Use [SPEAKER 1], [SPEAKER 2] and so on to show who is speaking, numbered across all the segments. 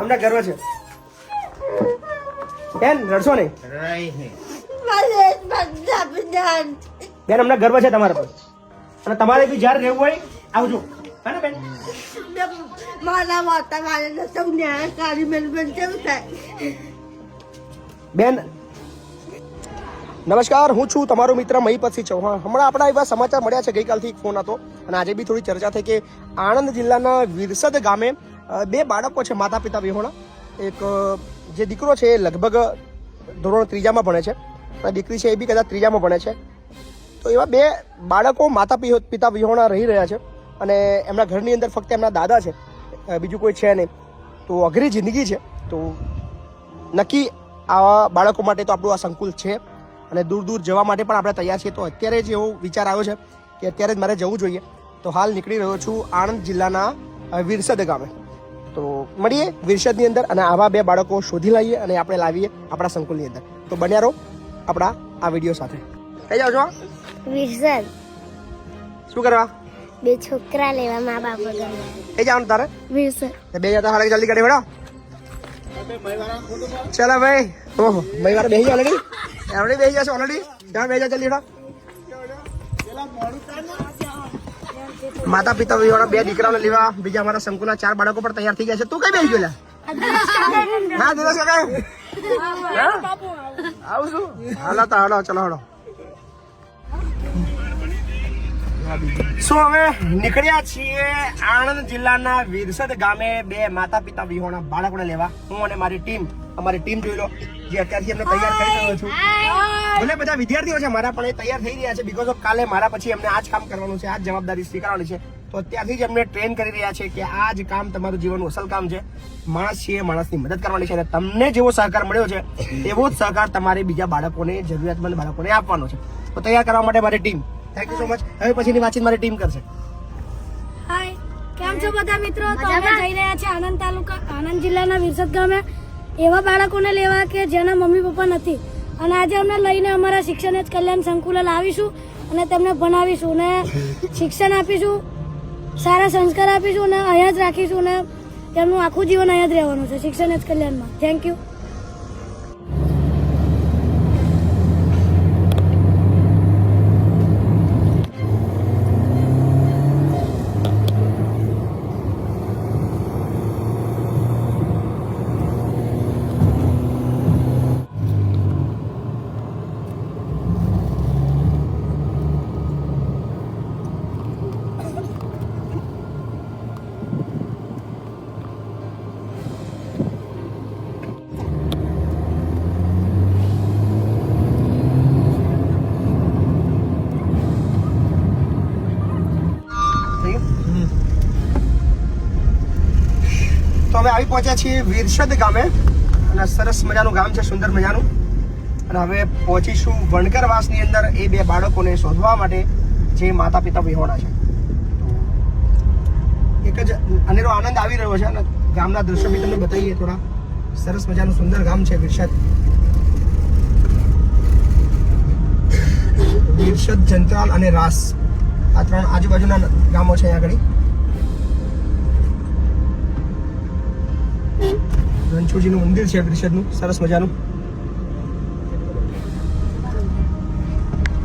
[SPEAKER 1] અમને ગર્વ છે. બેન રડશો નહીં. બેન અમને ગર્વ છે તમારા પર. અને તમારે બી જ્યારે રહેવું હોય આવજો. હે ને બેન?
[SPEAKER 2] મારા માતા મારે સૌ ન્યાયકારી મેળવન કેવું થાય?
[SPEAKER 1] બેન નમસ્કાર હું છું તમારો મિત્ર મહીપતસિંહ ચૌહાણ. હમણાં આપણા એવા સમાચાર મળ્યા છે ગઈકાલથી એક ફોન હતો અને આજે બી થોડી ચર્ચા થઈ કે આણંદ જિલ્લાના વિરસદ ગામે બે બાળકો છે માતા પિતા વિહોણા. એક જે દીકરો છે, એ લગભગ ધોરણ ત્રીજામાં ભણે છે. અને દીકરી છે, એ બી કદાચ ત્રીજામાં ભણે છે. તો એવા બે બાળકો માતા પિતા વિહોણા રહી રહ્યા છે અને એમના ઘરની અંદર ફક્ત એમના દાદા છે. બીજું કોઈ છે નહીં. તો અઘરી જિંદગી છે. તો નક્કી આવા બાળકો માટે તો આપણું આ સંકુલ છે. અને દૂર દૂર જવા માટે પણ આપણે તૈયાર છીએ. તો અત્યારે જ એવો વિચાર આવ્યો છે કે અત્યારે જ મારે જવું જોઈએ. તો હાલ નીકળી રહ્યો છું આણંદ જિલ્લાના વિરસદ ગામે. તો મળીએ વિરસદની અંદર અને આવા બે બાળકો શોધી લઈએ અને આપણે લાવીએ આપણા સંકુલની અંદર. તો બન્યા રહો આપણા આ વીડિયો સાથે. કઈ જાઓ છો?
[SPEAKER 3] વિરસદ.
[SPEAKER 1] શું કરવા?
[SPEAKER 3] બે છોકરા લેવા મા બાપ વગર.
[SPEAKER 1] કઈ જવાનું તારે?
[SPEAKER 3] વિરસદ.
[SPEAKER 1] બે જતા હાલ જલ્દી ગાડી વડા ચાલો ભાઈ. ઓહો ભાઈ વાળા બેસી ઓલરેડી એમણે બેસી જશે ઓલરેડી ત્યાં બેસી જલ્દી હેડો માતા પિતા વાળા બે દીકરાઓને લેવા. બીજા અમારા સંકુલના ચાર બાળકો પણ તૈયાર થઈ ગયા છે. તું કઈ બેસી ગયો લા? હા દિવસ કાકા. આવું છું? હાલો તો હાલો ચલો હાલો. શું હવે નીકળ્યા છીએ આણંદ જિલ્લાના વિરસદ ગામે બે માતા પિતા વિહોણા બાળકોને લેવા. હું અને મારી ટીમ અમારી ટીમ જોઈ લો જે અત્યારથી એમને તૈયાર કરી રહ્યો છું. ભલે બધા વિદ્યાર્થીઓ છે મારા પણ એ તૈયાર થઈ રહ્યા છે બીકોઝ ઓફ કાલે મારા પછી એમને આ જ કામ કરવાનું છે આ જ જવાબદારી સ્વીકારવાની છે. તો અત્યારથી જ એમને ટ્રેન કરી રહ્યા છે કે આ જ કામ તમારું જીવનનું અસલ કામ છે. માણસ છીએ માણસની મદદ કરવાની છે અને તમને જેવો સહકાર મળ્યો છે એવો જ સહકાર તમારે બીજા બાળકોને જરૂરિયાતમંદ બાળકોને આપવાનો છે. તો તૈયાર કરવા માટે મારી team thank you so much હવે પછીની વાતચીત મારી ટીમ કરશે.
[SPEAKER 4] હાય કેમ છો બધા મિત્રો? તો અમે જઈ રહ્યા છીએ આણંદ તાલુકા આણંદ જિલ્લાના વિરસદ ગામે. એવા બાળકોને લેવા કે જેના મમ્મી પપ્પા નથી. અને આજે અમે લઈને અમારા શિક્ષણ જ કલ્યાણ સંકુલ લાવીશું અને તેમને ભણાવીશું અને શિક્ષણ આપીશું સારા સંસ્કાર આપીશું અને અહીંયા જ રાખીશું અને તેમનું આખું જીવન અહીંયા જ રહેવાનું છે શિક્ષણ જ કલ્યાણમાં. થેન્ક યુ
[SPEAKER 1] પહોંચ્યા છીએ વિરસદ ગામે અને સરસ મજાનું ગામ છે, સુંદર મજાનું. અને હવે પહોંચીશું વણકરવાસની અંદર એ બે બાળકોને શોધવા માટે જે માતા પિતા વિહોણા છે એક જ અનેરો આનંદ આવી રહ્યો છે અને ગામના દ્રશ્યો બી તમને બતાવીએ થોડા. સરસ મજાનું, સુંદર ગામ છે વિરસદ. વિરસદ, જંત્રાલ અને રાસ. આ ત્રણ આજુબાજુના ગામો છે અહીંયા આગળ. રણછોડજીનું મંદિર છે વિરસદનું સરસ મજાનું.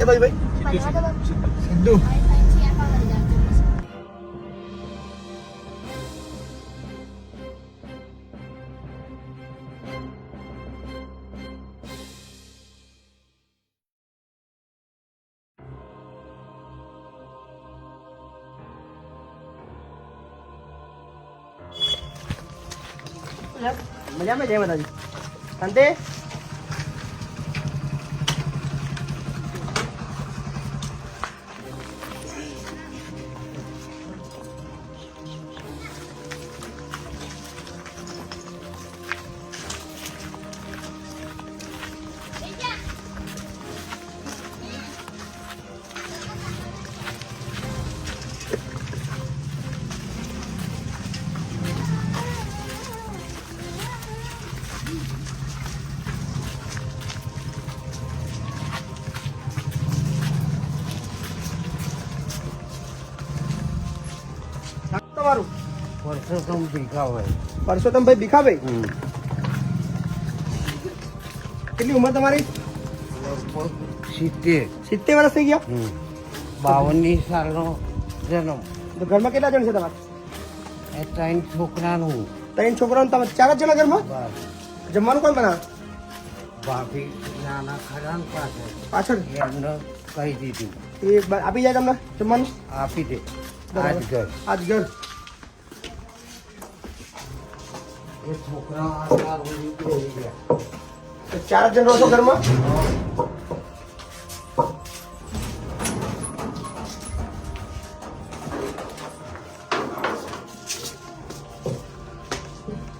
[SPEAKER 1] એ ભાઈ. ભાઈ સિદ્ધુ. મજામાં જય માતાજી શાંતિ?
[SPEAKER 5] ભીખાભાઈ
[SPEAKER 1] પરસોત્તમભાઈ ભીખાભાઈ. કેટલી ઉંમર તમારી?
[SPEAKER 5] સિત્તેર.
[SPEAKER 1] સિત્તેર વર્ષ થઈ ગયા?
[SPEAKER 5] હમ. બાવનની સાલનો જન્મ.
[SPEAKER 1] ઘરમાં કેટલા જણ છે તમારે?
[SPEAKER 5] ત્રણ છોકરાનું.
[SPEAKER 1] ત્રણ છોકરાઓ ને તમે ચાર જ જણા ઘરમાં? જમવાનું કોણ બનાવે?
[SPEAKER 5] ભાભી નાના ખરા પાછળ.
[SPEAKER 1] પાછળ?
[SPEAKER 5] એમને કહી દીધું.
[SPEAKER 1] એ આપી જાય તમને જમવાનું?
[SPEAKER 5] આપી દે. આજ ઘર.
[SPEAKER 1] આજ ઘર. ચાર જણ રહો છો ઘરમાં?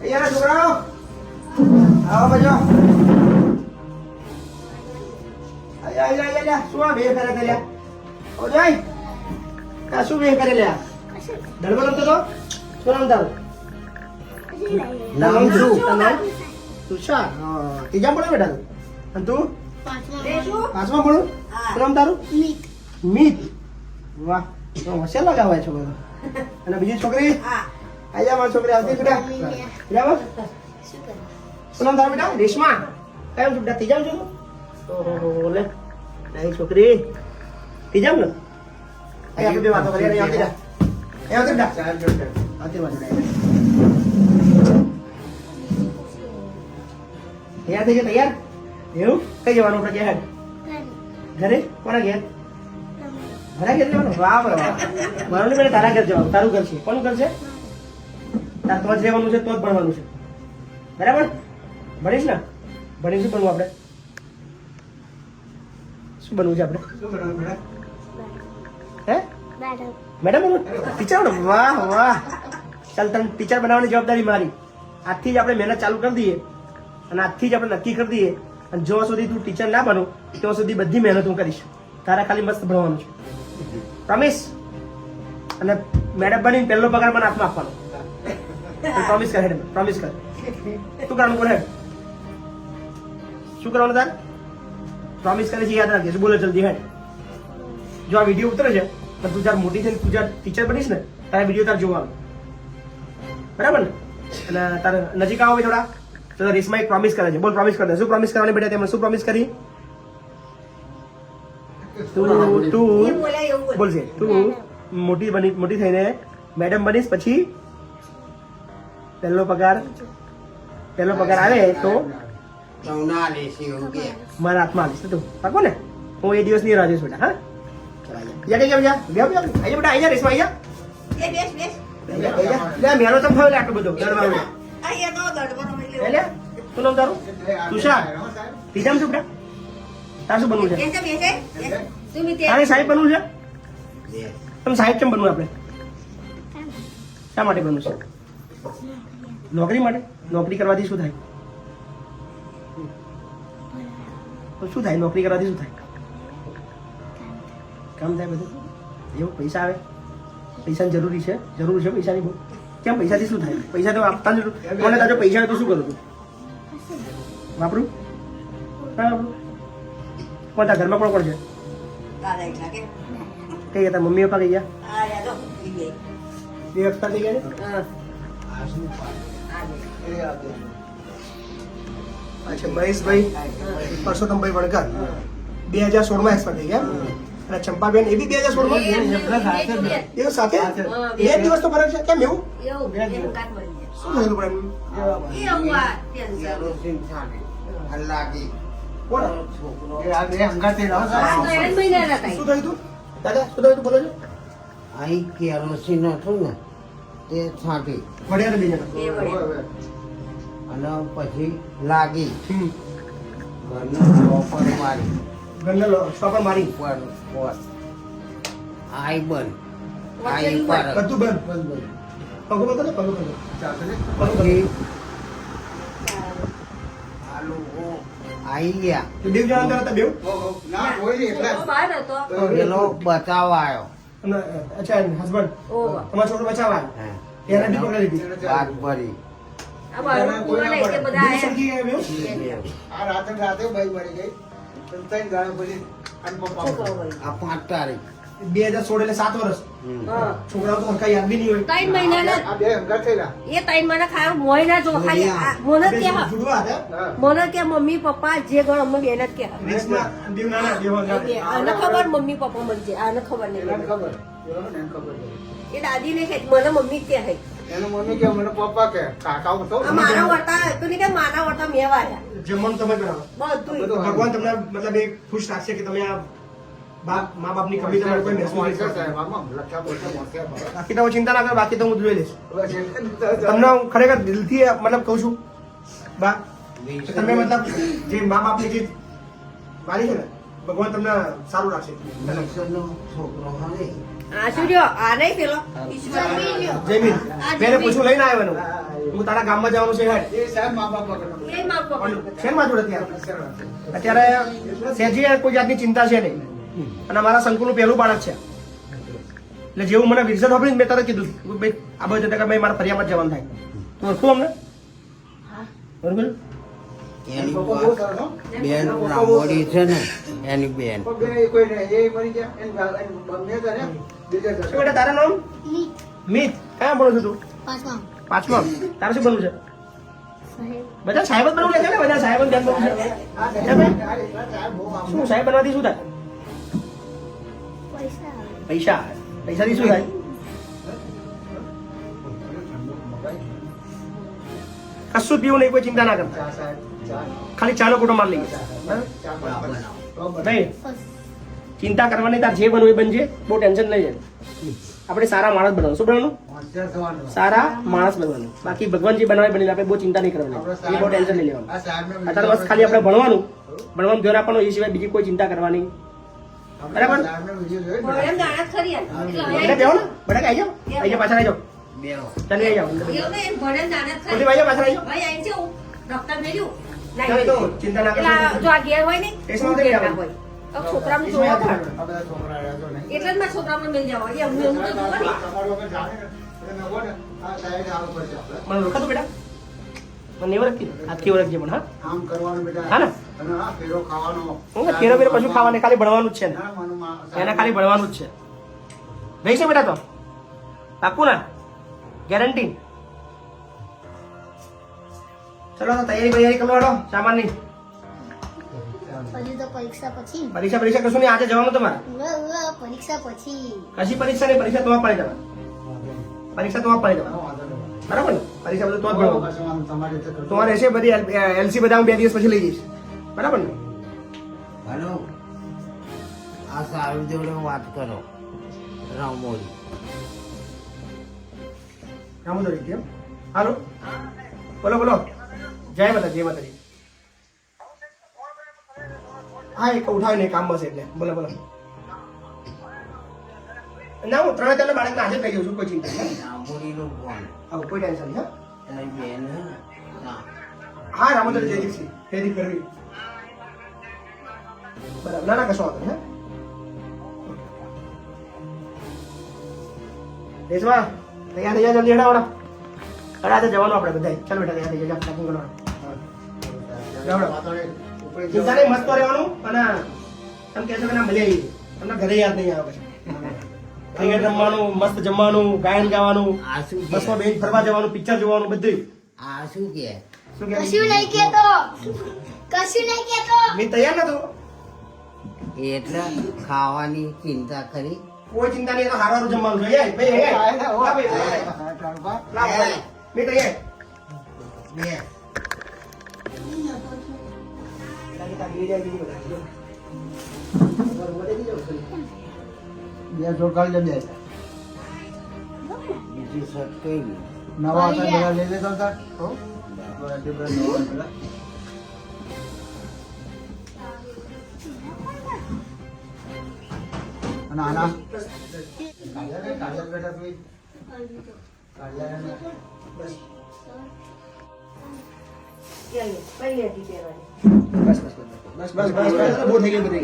[SPEAKER 1] અહીંયા છોકરાઓ. આવો બજો. આયા આયા આયા લ્યા શું બે કરે કર્યા ઓ જય આ શું બે કરે લ્યા દડબો રમતો તો? શું નામ તારું
[SPEAKER 5] નામ શું?
[SPEAKER 1] તારું નામ તુષાર. હા ત્રીજા પડે બેટા તું? અને તું? પાંચમા ભણું શું નામ તારું? મીત. વાહ તો હોશિયાર લગાવાય છોકરો. તો. અને બીજી છોકરી? આજા મારી છોકરી આવતી બેટા. બરાબર? શું નામ તારું બેટા? રેશમા. કેમ છું બેટા? ત્રીજા છું? ઓહો લે. નાની છોકરી. ત્રીજા ને અહીં આપણે બે વાતો કરી અહીં આવતી જા. અહીં આવતી બેટા આવતી બાજુ તૈયાર થઈ ગયા તૈયાર? એવું? કઈ જવાનું આપણે ઘેર ઘરે? કોના ઘેર? મારા ઘેર જવાનું? વાહ વાહ વાહ. મારું નહીં તારા ઘેર જવાનું. તારું ઘર છે. કોનું ઘર છે? તાર તો જ રહેવાનું છે તો જ ભણવાનું છે. બરાબર? ભણીશ ને? ભણીશ ભણવું આપણે? શું બનવું છે આપણે? હે? મેડમ ટીચર વાહ વાહ. ચાલ તને ટીચર બનાવવાની જવાબદારી મારી. આજથી જ આપણે મહેનત ચાલુ કરી દઈએ. અને આજથી જ આપણે નક્કી કરી દઈએ અને જો સુધી તું ટીચર ના બનો, ત્યાં સુધી બધી મહેનત હું કરીશ. તારા ખાલી મસ્ત ભણવાનું છે. પ્રોમિસ અને મેડમ બની પહેલો પગાર મને હાથમાં આપવાનો. પ્રોમિસ કર, હેડ પ્રોમિસ કર. શું કરવાનું બોલે શું કરવાનું તાર? પ્રોમિસ કરે છે, યાદ રાખીશ બોલો જલ્દી, હેડ. જો આ વીડિયો ઉતરે છે, તો તું જ્યારે મોટી થઈને તું જ્યારે ટીચર બનીશ ને, તારા વીડિયો તાર જોવાનું. બરાબર ને? અને તારે નજીક આવો થોડા. તો રેસમાં એક પ્રોમિસ કરે છે. બોલ પ્રોમિસ કરે. શું પ્રોમિસ કરવાની બેટા તેમણે? શું પ્રોમિસ કરી? તું તું બોલશે તું મોટી બની મોટી થઈને મેડમ બનીશ પછી પહેલો પગાર પહેલો પગાર આવે તો મારા હાથમાં આવીશ. તું પાકો ને? હું એ દિવસની રાહ જોઈશ બેટા હા? યા કે જા જા બેહો બેહો. આયા બેટા રેસમાં લે મેરો તો ફાવે આટલું બધું. દરવાનું એટલે શું નામ તારું? તુષાર. શું બેટા? તાર શું બનવું છે? તારે સાહેબ બનવું છે? તમે સાહેબ કેમ બનવું આપણે? શા માટે બનવું છે? નોકરી માટે? નોકરી કરવાથી શું થાય? તો શું થાય? નોકરી કરવાથી શું થાય? કામ થાય બધું? એવું? પૈસા આવે? પૈસાની જરૂરી છે? જરૂર છે પૈસાની બહુ? કેમ પૈસાથી શું થાય? પૈસા તો આપતા જરૂર મને તાજો પૈસા તો શું કરું તું વાપરું? હા વાપરું. કોણ તારા ઘરમાં કોણ કોણ છે? કઈ ગયા? મમ્મી પપ્પા કઈ ગયા? બે હપ્તા થઈ ગયા અચ્છા મહેશભાઈ પરસોત્તમભાઈ વણકર. બે હજાર સોળમાં એક્સપાયર થઈ ગયા? અને ચંપાબેન એ બી બે હજાર સોળમાં એ સાથે? બે દિવસ તો ફરક છે? કેમ એવું? શું થયું પણ શું થયું તું? દાદા શું થયું તું? બોલો છો.
[SPEAKER 5] અહીં કેરોસીન હતું ને તે છાંટી. અને પછી લાગી. ઘરનું ચોપર મારી.
[SPEAKER 1] ગન્નર મારી.
[SPEAKER 5] આઈ બન આઈ પર
[SPEAKER 1] બધું બન પગો પગો ને? પગો પગો પગો પગો
[SPEAKER 5] પછી આ આઈ ગયા.
[SPEAKER 1] તો દેવ જણા હતા બેવ
[SPEAKER 5] પેલો બચાવ આવ્યો
[SPEAKER 1] અચ્છા હસબન્ડ તમારો છોકરો બચાવવા
[SPEAKER 5] હા.
[SPEAKER 1] એને બી પકડી લીધી.
[SPEAKER 5] હાથ ભરી.
[SPEAKER 1] બીજી સરખી એ બેવ?
[SPEAKER 5] આ પાંચ તારીખ.
[SPEAKER 1] બે હજાર સોળ એટલે સાત વર્ષ. છોકરાઓ તો હરખા યાદ બી નહીં હોય.
[SPEAKER 2] ત્રણ મહિનાના
[SPEAKER 5] બે અંગત થયેલા.
[SPEAKER 2] એ ત્રણ મહિના ખાવા મોય ના જો ખાલી મને કે મને કે મમ્મી પપ્પા જે ઘર અમે બેન જ કે. આને ખબર મમ્મી પપ્પા મને છે આને ખબર નહીં.
[SPEAKER 5] ખબર.
[SPEAKER 2] એ દાદી ને કે મને મમ્મી કે હે
[SPEAKER 5] એનો મમ્મી કે મને પપ્પા કે કાકા તો
[SPEAKER 2] આ મારા વર્તા તો કે મારા વર્તા મેં વાળ્યા
[SPEAKER 1] જમવાનું તમે
[SPEAKER 2] બધું.
[SPEAKER 1] ભગવાન તમને મતલબ એ ખુશ રાખશે કે તમે આ બાપ મા બાપની કમી તમારે કોઈ મહેસૂસ નહીં. બાકી તો હું ચિંતા ના કરો બાકી તો હું જોઈ લઈશ. તમને હું ખરેખર દિલથી મતલબ કહું છું બા તમે મતલબ જે મા બાપની જે મારી છે ને ભગવાન તમને સારું રાખશે.
[SPEAKER 5] છોકરો
[SPEAKER 2] આ શું રહ્યો? આ નહીં પેલો?
[SPEAKER 1] જયમીન મેં પૂછું લઈને આવ્યો એનું. હું તારા ગામમાં જવાનું છે હેડ.
[SPEAKER 5] એ સાહેબ મા
[SPEAKER 1] જોડે અત્યારે અત્યારે સહેજી કોઈ જાતની ચિંતા છે નહીં. અને મારા સંકુલનું પહેલું બાળક છે. એટલે જેવું મને વિઝન સાંભળ્યું ને મેં તરત કીધું ભાઈ આ બધું ટકા ભાઈ મારા ફરિયામાં જવાનું થાય. તો ઓળખું અમને? બરોબર?
[SPEAKER 5] એની.
[SPEAKER 6] બેન રામોડી છે ને એની બેન.
[SPEAKER 1] બેટા તારું નામ? મિત. કયા ભણું છું તું? પાંચમા. તારે શું બનવું છે? બધા સાહેબ જ બનવું છે ને? બધા સાહેબ ધ્યાન બનવું છે. શું સાહેબ બનવાથી શું થાય?
[SPEAKER 3] પૈસા.
[SPEAKER 1] પૈસાથી શું થાય? કશું પીવું નહીં કોઈ ચિંતા ના કરતા. ખાલી ચાનો કોટો માર લઈએ. ભાઈ ચિંતા કરવાની તાર જે બનવું એ બનજે. બહુ ટેન્શન નહીં જાય આપણે સારા માણસ બનવાનું. શું બનવાનું? સારા માણસ બનવાનું. બાકી ભગવાન જે બનાવે બની આપણે બહુ ચિંતા નહીં કરવાની. એ બહુ ટેન્શન નહીં લેવાનું. અત્યારે બસ ખાલી આપણે ભણવાનું. ભણવાનું ધ્યાન આપવાનું એ સિવાય બીજી કોઈ ચિંતા કરવાની. બરાબર? બડા આવી જાઓ? આવી જાઓ પાછળ આવી જાઓ. ચાલી આવી જાઓ.
[SPEAKER 2] ભણે દાણા જ
[SPEAKER 1] ભાઈ પાછળ આવી જાઓ.
[SPEAKER 2] ડોક્ટર મેલ્યું. ના,
[SPEAKER 1] તો ચિંતા ના કરશો.
[SPEAKER 2] જો આ ઘેર હોય ને ઘેર હોય. છોકરાનું જોવા
[SPEAKER 5] છો નહીં.
[SPEAKER 2] એટલે જ મારા મેલ જવા એ હું તો જોવા.
[SPEAKER 1] મને ઓળખાતું બેટા? મને નહીં ઓળખતી. ઓળખજે પણ હા?
[SPEAKER 5] આમ કરવાનું બેટા.
[SPEAKER 1] હા ને?
[SPEAKER 5] ફેરો ખાવાનો.
[SPEAKER 1] હું ફેરો ફેરો કશું ખાવાને ખાલી ભણવાનું જ છે ને. એને ખાલી ભણવાનું જ છે. રહીશે બેટા તો? પાકું ના ગેરંટી? ચલો તો તૈયારી તૈયારી કરવા હેડો સામાનની.
[SPEAKER 3] હજુ તો પરીક્ષા પછી?
[SPEAKER 1] પરીક્ષા પરીક્ષા કશું નહીં આજે જવાનું તમારે.
[SPEAKER 3] પરીક્ષા પછી.
[SPEAKER 1] કશી પરીક્ષા નહીં પરીક્ષા તમારે પડે તમારે. પરીક્ષા તમારે. પડે તમારે. બરાબર ને? પરીક્ષા બધું તો જ ભણવાનું
[SPEAKER 5] તમારે-
[SPEAKER 1] રહેશે બધી એલસી બધા હું બે દિવસ પછી લઈ જઈશ. બરાબર ને?
[SPEAKER 6] હલો. આ સારું જોડે વાત કરો. રામોડી
[SPEAKER 1] રામોદર કેમ? હાલો. બોલો બોલો. જય માતા જય માતાજી. હા એક ઉઠાવીને કામ બસ એટલે. બોલો બોલો. ના હું ત્રણે ત્રણ બાળકને આજે જ લઈ જાઉં છું કોઈ ચિંતા નહીં. હા કોઈ ટેન્શન નહીં હા?
[SPEAKER 6] એની
[SPEAKER 1] જય દીપસિંહ જયદીપ કરવી. બરાબર ના ના કશો વાંધો નહીં હા. રેશમા તૈયાર થઈ જાય જલ્દી હેડાવડા અરે આજે જવાનું આપણે બધા ચાલ બેટા તૈયાર થઈ જા પેકિંગ
[SPEAKER 5] નહીં
[SPEAKER 1] મસ્ત રહેવાનું અને તમે કહેશો કે ના મજા આવી તમને ઘરે યાદ નહીં આવે પછી. ક્રિકેટ રમવાનું મસ્ત જમવાનું ગાયન ગાવાનું
[SPEAKER 6] આ શું કે
[SPEAKER 1] બસમાં બેન ફરવા જવાનું પિક્ચર જોવાનું બધું
[SPEAKER 6] આ શું કે?
[SPEAKER 3] કશું નહીં કેતો કશું નહીં કેતો
[SPEAKER 1] મેં તૈયાર નતો
[SPEAKER 6] એટલે ખાવાની ચિંતા કરી?
[SPEAKER 1] કોઈ ચિંતા નહીં તો હારવાનું જમવાનું. ભાઈ ભાઈ. મેં તૈયાર.
[SPEAKER 6] બે
[SPEAKER 1] તારી તારી બે જાય બીજી બધા.
[SPEAKER 5] બે જોડ કાઢી લે, બે.
[SPEAKER 6] બીજી શર્ટ કઈ નહીં
[SPEAKER 5] નવા હતા બધા લઈ લેતા હતા. હો? બધા જે બધા નવા હતા. અને આના કાઢ્યા ને, કાઢ્યા બેઠા તું. કાઢ્યા ને.
[SPEAKER 2] લે, લે, પહેલી હતી પહેરવાની.
[SPEAKER 1] બસ બસ બસ બસ બસ બસ બસ બહુ થઈ ગયું બધી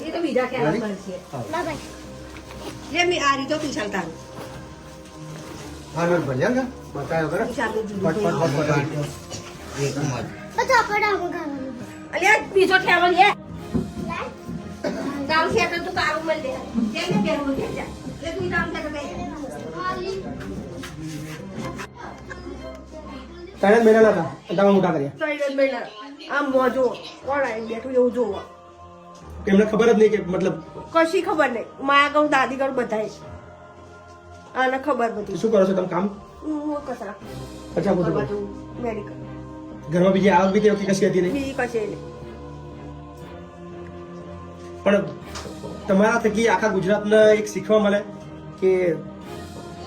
[SPEAKER 2] એ તો બીજા ક્યારે મળશે મેં આ રીતો તું ચાલતા
[SPEAKER 5] ને?
[SPEAKER 6] એક મત
[SPEAKER 2] અલ્યા બીજો ઠેલો લે ગામ છે તો તું કારું મળ દે જઈને બેહું દે જા એટલે તું છે
[SPEAKER 1] ત્રણ જ મહિનાના હતા. અને મોટા કર્યા.
[SPEAKER 2] ત્રણ મહિના આમ મોજો કોણ આય બેઠું એવું જોવો
[SPEAKER 1] એમને ખબર જ નહીં કે મતલબ
[SPEAKER 2] કશી ખબર નહીં. માયા કહું દાદી કહું બધાય. આને ખબર બધી.
[SPEAKER 1] શું કરો છો તમે કામ?
[SPEAKER 2] હું કસરા
[SPEAKER 1] અચ્છા બધું
[SPEAKER 2] મેડિકલ.
[SPEAKER 1] ઘરમાં બીજી આવક બી તે વખતે કશી હતી નહીં?
[SPEAKER 2] બીજી કશે નહીં.
[SPEAKER 1] પણ તમારા થકી આખા ગુજરાતને એક શીખવા મળે કે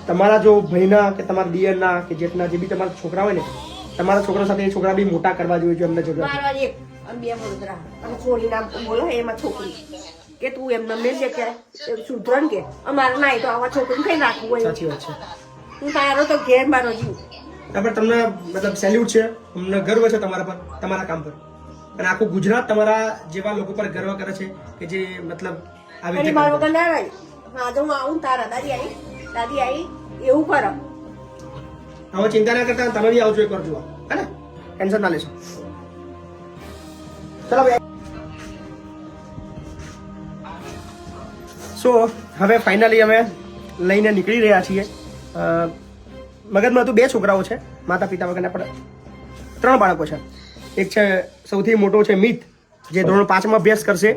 [SPEAKER 1] તમારા જો ભાઈના કે તમારા દિયરના કે જેટના જે બી તમારા છોકરા હોય ને તમારા છોકરા સાથે એ છોકરા બી મોટા કરવા જોઈએ જો એમને
[SPEAKER 2] બે વડોદરા અને નામ બોલો એમાં છોકરી. કે તું એમને મેં છે કે સુધરણ કે અમારે ના તો આવા છોકરી કઈ રાખવું હોય?
[SPEAKER 1] સાચી વાત છે.
[SPEAKER 2] તું તારો તો ઘેર મારો જીવ.
[SPEAKER 1] પણ તમને મતલબ સેલ્યુટ છે અમને ગર્વ છે તમારા પર તમારા કામ પર. અને આખું ગુજરાત તમારા જેવા લોકો પર ગર્વ કરે છે કે જે મતલબ આવી રીતે
[SPEAKER 2] મારો ના રહી. હા તો હું આવું તારા દાદી આવી દાદી આવી એવું કરો.
[SPEAKER 1] હવે ચિંતા ના કરતા, તમે બી આવજો એકવાર જોવા હે ને? ટેન્શન ના લેશો. ચલો ભાઈ. સો હવે ફાઇનલી અમે લઈને નીકળી રહ્યા છીએ. મગજમાં તો બે છોકરાઓ છે. માતા પિતા વગરના પણ ત્રણ બાળકો છે. એક છે સૌથી મોટો છે મિત. જે ધોરણ પાંચમાં અભ્યાસ કરશે.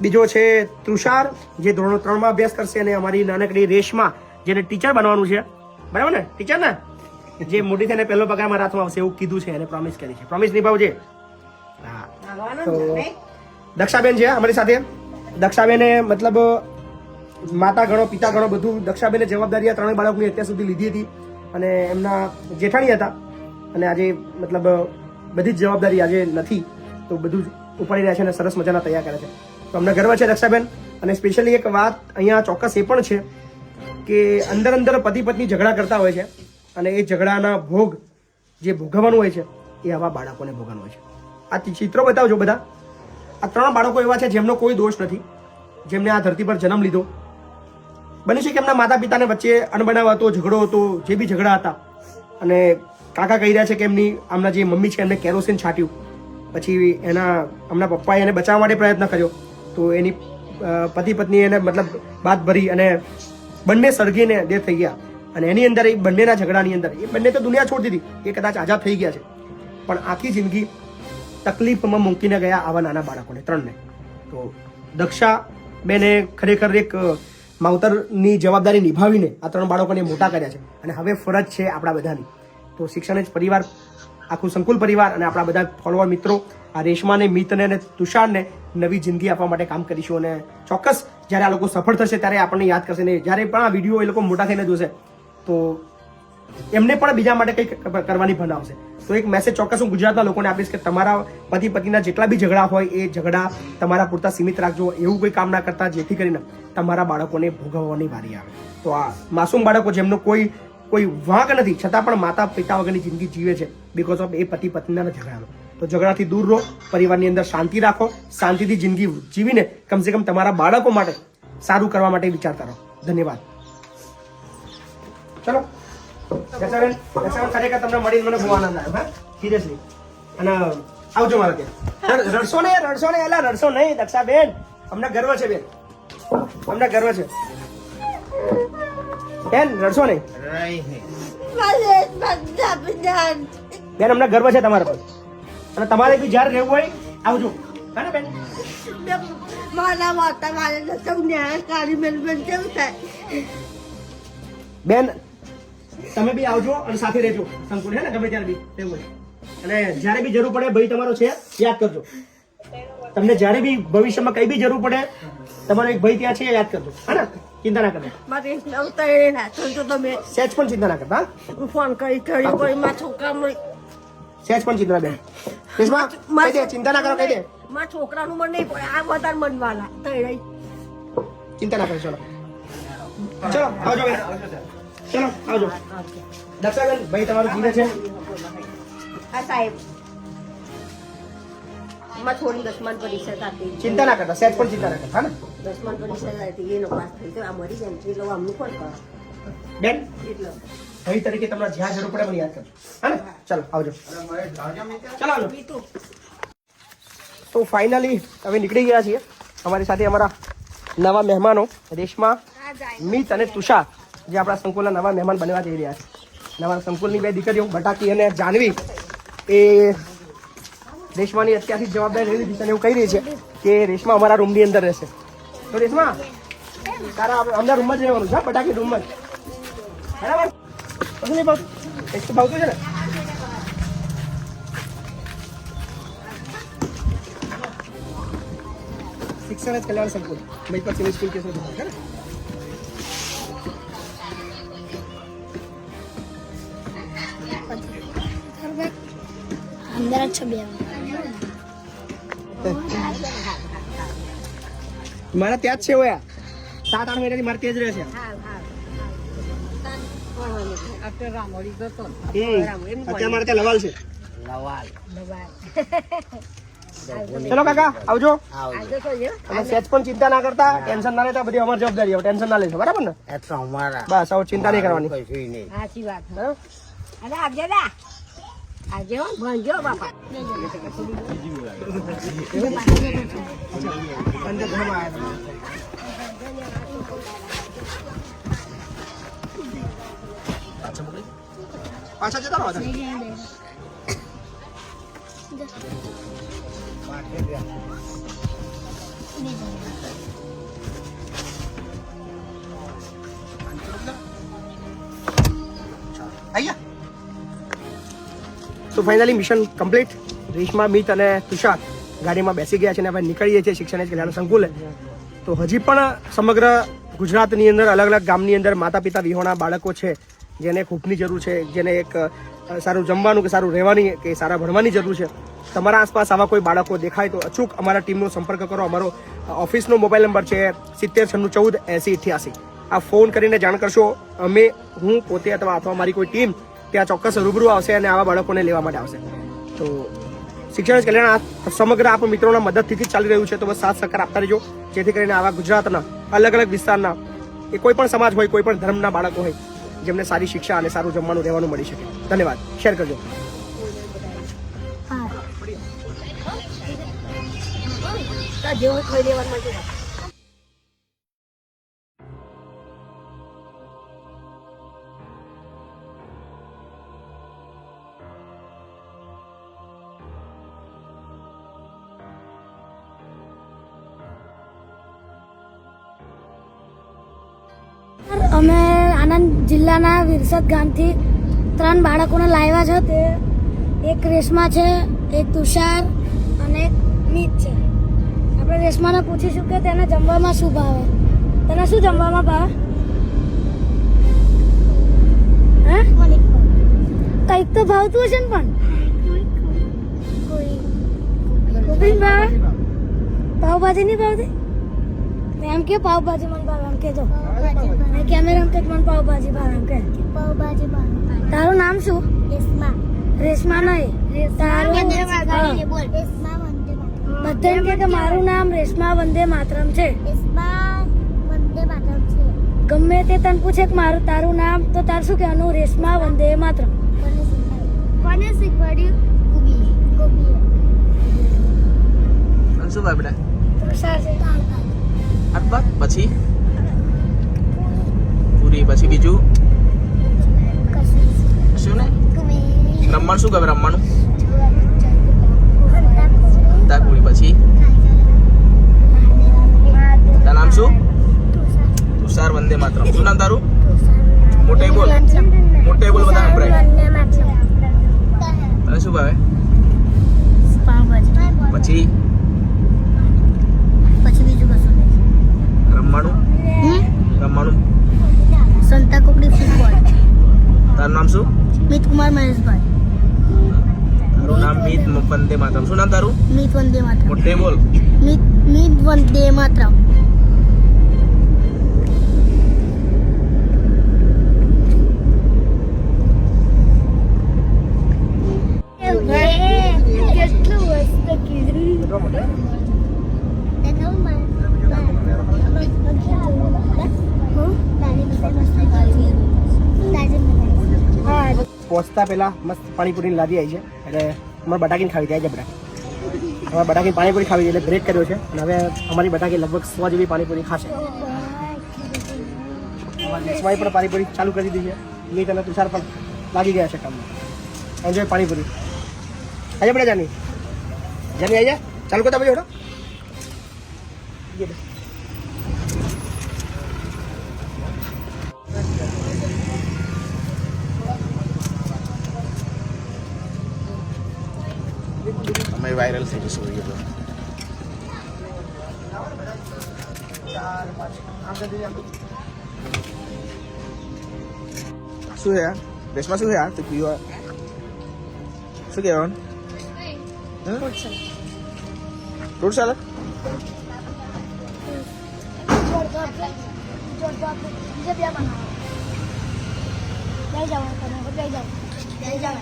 [SPEAKER 1] બીજો છે તુષાર જે ધોરણ ત્રણમાં અભ્યાસ કરશે અને અમારી નાનકડી રેશમા જેને ટીચર બનવાનું છે. બરાબર ને? ટીચર ને? જે મોટી થઈને પહેલો પગાર મારા હાથમાં આવશે એવું કીધું છે એને પ્રોમિસ કરી છે. પ્રોમિસ નિભાવજે. હા. તો દક્ષાબેન છે અમારી સાથે. દક્ષાબેને મતલબ માતા ગણો પિતા ગણો બધું દક્ષાબેને જવાબદારી આ ત્રણેય બાળકની અત્યાર સુધી લીધી હતી. અને એમના જેઠાણી હતા. અને આજે મતલબ બધી જ જવાબદારી આજે નથી, તો બધું જ ઉપાડી રહ્યા છે અને સરસ મજાના તૈયાર કરે છે. તો અમને ગર્વ છે રક્ષાબેન, અને સ્પેશિયલી એક વાત અહીંયા ચોક્કસ એ પણ છે કે અંદર અંદર પતિ પત્ની ઝઘડા કરતા હોય છે, અને એ ઝઘડાના ભોગ જે ભોગવવાનું હોય છે, એ આવા બાળકોને ભોગવવાનું હોય છે. આ ચિત્રો બતાવજો બધા. આ ત્રણ બાળકો એવા છે જેમનો કોઈ દોષ નથી, જેમને આ ધરતી પર જન્મ લીધો. બને છે કે એમના માતા પિતાને વચ્ચે અણબનાવ હતો, ઝઘડો હતો, જે બી ઝઘડા હતા, અને કાકા કહી રહ્યા છે કે એમની આમના જે મમ્મી છે, એમને કેરોસીન છાંટ્યું. પછી એના, આમના પપ્પાએ એને બચાવવા માટે પ્રયત્ન કર્યો. તો એની પતિ પત્ની એને મતલબ બાદ ભરી અને બંને સળગીને ડેથ થઈ ગયા. અને એની અંદર એ બંનેના ઝઘડાની અંદર, એ બંને તો દુનિયા છોડી દીધી. એ કદાચ આઝાદ થઈ ગયા છે. પણ આખી જિંદગી તકલીફમાં મૂકીને ગયા આવા નાના બાળકોને, ત્રણને. તો દક્ષા બેને ખરેખર એક માવતરની જવાબદારી નિભાવીને આ ત્રણ બાળકોને મોટા કર્યા છે. અને હવે ફરજ છે આપણા બધાની. તો શિક્ષણ જ પરિવાર, આખું સંકુલ પરિવાર અને આપણા બધા ફોલોઅર મિત્રો આ રેશમાને, મિતને અને તુષારને નવી જિંદગી આપવા માટે કામ કરીશું અને ચોક્કસ જ્યારે આ લોકો સફળ થશે ત્યારે આપણને યાદ કરશે ને જ્યારે પણ આ વીડિયો એ લોકો મોટા થઈને જોશે, તો એમને પણ બીજા માટે કંઈક કરવાની ભનાવશે તો એક મેસેજ ચોક્કસ હું ગુજરાતના લોકોને આપીશ કે તમારા પતિ પતિના જેટલા બી ઝઘડા હોય, એ ઝઘડા તમારા પૂરતા સીમિત રાખજો, એવું કોઈ કામ ના કરતા, જેથી કરીને તમારા બાળકોને ભોગવવાની વારી આવે. તો આ માસૂમ બાળકો જેમનો કોઈ કોઈ વાંક નથી. છતાં પણ માતા પિતા વગરની જિંદગી જીવે છે. બિકોઝ ઓફ એ પતિ પત્નીના ઝઘડાનો તો ઝઘડાથી દૂર રહો પરિવારની અંદર શાંતિ રાખો શાંતિથી જિંદગી જીવીને કમસે કમ તમારા બાળકો માટે સારું કરવા માટે વિચારતા રહો. ધન્યવાદ. ચલો. દક્ષાબેન દક્ષાબેન ખરેખર તમને મળીને મને બહુ આનંદ આવ્યો હા? સિરિયસલી અને આવજો મારા ત્યાં. રડશો ને રડશો ને એલા રડશો નહીં દક્ષાબેન. અમને ગર્વ છે બેન. અમને ગર્વ છે. બેન, રડશો નહીં. બેન, અમને ગર્વ છે તમારા પર. અને તમારે બી જ્યારે રહેવું હોય, આવજો. હા બેન
[SPEAKER 2] મારા માતા મારે નસમ ન્યાય કાઢી બેન? કેવું થાય
[SPEAKER 1] બેન, તમે બી આવજો અને સાથે રહેજો. સંકુલ, હે ને? ગમે ત્યારે બી રહેવું. અને જ્યારે બી જરૂર પડે, ભાઈ તમારો છે, યાદ કરજો. તમને જ્યારે બી ભવિષ્યમાં કઈ બી જરૂર પડે, તમારો એક ભાઈ ત્યાં છે યાદ કરજો. હા ને? ચિંતા ના કરતા.
[SPEAKER 2] મારી નવતા ના તો તમે
[SPEAKER 1] સહેજ પણ ચિંતા ના કરતા હું?
[SPEAKER 2] ફોન કરી કરી કોઈ માં છોકરાનું
[SPEAKER 1] સહેજ પણ ચિંતા બેન. રેશમા, કહી દે ચિંતા ના કરો કહી દે.
[SPEAKER 2] માં છોકરાનું મન નહીં પડે આ વધારે મન વાલા રહી.
[SPEAKER 1] ચિંતા ના કરો ચલો. ચલો આવજો બેન. ચલો આવજો. દક્ષાબેન ભાઈ તમારું જીવે છે.
[SPEAKER 2] આ સાહેબ. માં થોડી દસમાન પરીક્ષા આપી
[SPEAKER 1] ચિંતા ના કરતા સેજ પણ ચિંતા ના કરતા હા ને?
[SPEAKER 2] દસમાન પરીક્ષા હતી એનો પાસ થઈ તો આ મરી જાય એટલે આમનું પણ કરો?
[SPEAKER 1] બેન
[SPEAKER 2] એટલે.
[SPEAKER 1] ભાઈ તરીકે તમને જ્યાં જરૂર પડે મને યાદ કરજો. હા ને? ચાલો આવજો. ચાલો આવજો. તો. ફાઇનલી હવે નીકળી ગયા છીએ અમારી સાથે અમારા નવા મહેમાનો રેશમા મિત અને તુષાર જે આપણા સંકુલના નવા મહેમાન બનવા જઈ રહ્યા છે. નવા સંકુલની બે દીકરીઓ બટાકી અને જાનવી એ રેશમાની અત્યારથી જવાબદારી લઈ દિશાને એવું કહી રહી છે કે રેશમા અમારા રૂમની અંદર રહેશે. તો રેશમા, તારા અમને રૂમમાં જ રહેવાનું છે? બટાકી રૂમમાં જ. બરાબર? કશું નહીં ભાવતું? તો ભાવતું છે ને. શિક્ષણ જ કલ્યાણ સંકુલ. મહિપત સિવિલ સ્કૂલ કેસો છે
[SPEAKER 3] અંદર જ છે બે
[SPEAKER 1] મારા ત્યાં જ છે ઓયા. સાત આઠ મહિનાથી મારે ત્યાં જ રહે છે. અત્યારે મારે ત્યાં લવાલ છે.
[SPEAKER 6] લવાલ
[SPEAKER 1] ચલો કાકા આવજો. અને સેજ પણ ચિંતા ના કરતા ટેન્શન ના લેતા બધી અમારી જવાબદારી ટેન્શન ના લેશો બરાબર ને? બસ હવે ચિંતા નહીં કરવાની.
[SPEAKER 6] કશું નહીં.
[SPEAKER 2] સાચી વાત
[SPEAKER 1] પાછા જતા રહો તમે. તો finally mission complete Reshma Meet અને તુષાર ગાડીમાં બેસી ગયા છે અને હવે નીકળીએ છીએ શિક્ષણ જ કલ્યાણ સંકુલે. તો હજી પણ સમગ્ર ગુજરાતની અંદર, અલગ અલગ ગામની અંદર માતા પિતા વિહોણા બાળકો છે, જેને ખૂબની જરૂર છે, જેને એક સારું જમવાનું કે સારું રહેવાની કે સારા ભણવાની જરૂર છે. તમારા આસપાસ આવા કોઈ બાળકો દેખાય તો અચૂક અમારા ટીમનો સંપર્ક કરો. અમારો ઓફિસનો મોબાઈલ નંબર છે સિત્તેર છન્નું ચૌદ એસી અઠ્યાસી. આ ફોન કરીને જાણ કરશો. અમે, હું, પોતે અથવા અથવા મારી કોઈ ટીમ ત્યાં ચોક્કસ રૂબરૂ આવશે અને આવા બાળકોને લેવા માટે આવશે. તો શિક્ષણ જ કલ્યાણ સમગ્ર આપ મિત્રોના મદદથી જ ચાલી રહ્યું છે, તો બસ સાથ સહકાર આપતા રહેજો. જેથી કરીને આવા ગુજરાતના અલગ અલગ વિસ્તારના એ કોઈ પણ સમાજ હોય, કોઈ પણ ધર્મના બાળકો હોય, જેમને સારી શિક્ષા અને સારું જમવાનું રહેવાનું મળી શકે. ધન્યવાદ. શેર કરજો.
[SPEAKER 2] તો થઈ લેવાનું
[SPEAKER 4] જિલ્લાના વિરસદ ગામથી ત્રણ બાળકોને લાવ્યા છે. તે એક રેશમા છે એક તુષાર અને એક મીત છે. આપણે રેશમાને પૂછીશું કે તેને જમવામાં શું ભાવે? તને શું જમવામાં ભાવે? હે? કંઈક તો ભાવતું હશે ને પણ. ભાવે? પાવભાજી. નહીં ભાવતી? એમ કે પાવભાજી મને ભાવે? એમ કેજો અને કેમેરા કે મને પાવભાજી ભાવે કે
[SPEAKER 3] પાવભાજી ભાવે.
[SPEAKER 4] તારું નામ શું?
[SPEAKER 3] રેશમા.
[SPEAKER 4] રેશમા નહીં. તારું.
[SPEAKER 3] બોલ રેશમા વંદે માતરમ.
[SPEAKER 4] બધા કે મારું નામ રેશમા વંદે માતરમ છે.
[SPEAKER 3] રેશમા વંદે માતરમ છે.
[SPEAKER 4] ગમે તે તને પૂછે કે મારું તારું નામ તો તાર શું કહેવાનું? રેશમા વંદે માતરમ.
[SPEAKER 3] કોને શીખવાડ્યું? કોને શીખવાડ્યું? ગોબી ગોબી
[SPEAKER 7] શું
[SPEAKER 4] છે.
[SPEAKER 7] અટબત પછી. પૂરી પછી બીજું? શું ને? રમવાનું શું ગમે રમવાનું પૂરી પછી. તારું નામ શું? તુષાર વંદે માતરમ. શું નામ તારું? મોટે બોલ. મોટે બોલ બધા સંભળાય તને શું ભાવે? પછી?
[SPEAKER 3] પછી બીજું કશું
[SPEAKER 7] રમવાનું રમવાનું
[SPEAKER 3] સંતા કોકડી ફૂટબોલ.
[SPEAKER 7] તારું નામ શું?
[SPEAKER 3] મિત કુમાર મહેશભાઈ.
[SPEAKER 7] તારું નામ મીત વંદે માતરમ. શું નામ તારું?
[SPEAKER 3] મિત વંદે માતરમ.
[SPEAKER 7] મોટે બોલ.
[SPEAKER 3] મિત મિત વંદે માતરમ. પહોંચતા પહેલાં મસ્ત પાણીપુરીની લાદી આવી છે. એટલે અમારે બટાકીને ખાવી જાય બધા. અમારે બટાકી પાણીપુરી ખાવી એટલે બ્રેક કર્યો છે. અને હવે અમારી બટાકી લગભગ સો જેવી પાણીપુરી ખાશે. સ્વાઈ પણ પાણીપુરી ચાલુ કરી દીધી છે. નીત અને તુષાર પણ લાગી ગયા છે કામમાં. એન્જોય પાણીપુરી. આજે પડે જાની? જાની આવી જા ચાલુ કરતા પછી ઓડો
[SPEAKER 1] અમે વાયરલ થઈ જશું એ તો શું છે યાર શું છે યાર તું પીવા શું કહેવાનું? ફ્રૂટ સલાડ મજા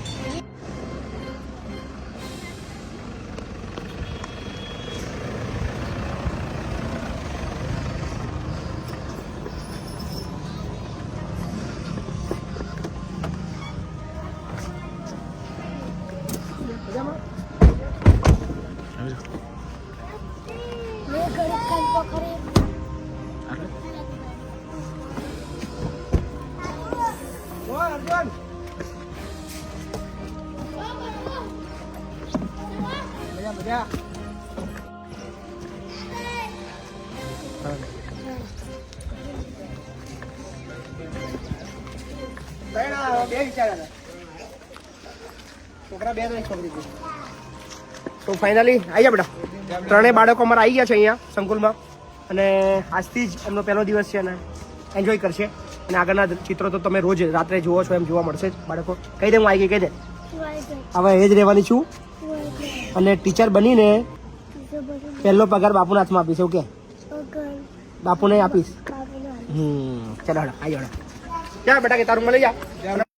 [SPEAKER 1] તો ફાઇનલી આવી જા બેટા. ત્રણેય બાળકો અમારા આવી ગયા છે અહીંયા સંકુલમાં. અને આજથી જ એમનો પહેલો દિવસ છે અને એન્જોય કરશે. અને આગળના ચિત્રો તો તમે રોજ રાત્રે જુઓ છો, એમ જોવા મળશે જ બાળકો. કહી દે, હું આવી ગઈ, કહી દે. હવે એ જ રહેવાની છું. અને ટીચર બનીને પહેલો પગાર બાપુના હાથમાં આપીશ ઓકે બાપુને આપીશ. હમ, ચાલો હડા આવી જાઓ ચાલ બેટા, કે તારું મળી જા.